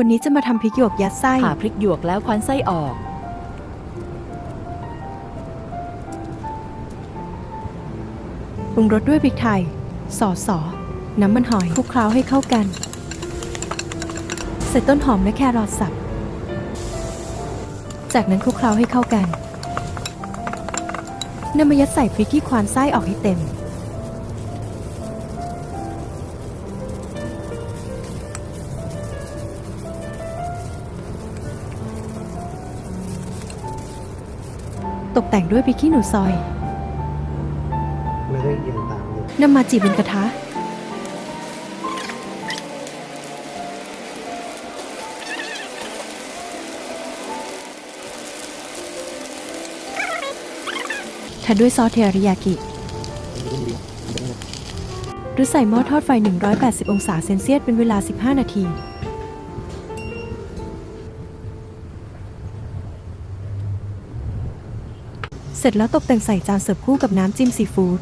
วันนี้จะมาทำพริกหยวกยัดไส้ผ่าพริกหยวกแล้วคว้านไส้ออก ปรุงรสด้วยพริกไทย สอสอ น้ำมันหอยคลุกเคล้าให้เข้ากัน ใส่ต้นหอมและแครอทสับ จากนั้นคลุกเคล้าให้เข้ากันนำมายัดใส่พริกที่ควานไส้ออกให้เต็ม ตกแต่งด้วยพริกขี้หนูซอยไม่ได้เรียงตามเลยนำมาจีบบนกระทะ ทัดด้วยซอสเทอริยากิ หรือใส่หม้อทอดไฟ 180 องศาเซนเซียสเป็นเวลา 15 นาที เสร็จแล้วตกแต่งใส่จานเสิร์ฟคู่กับน้ำจิ้มซีฟู้ด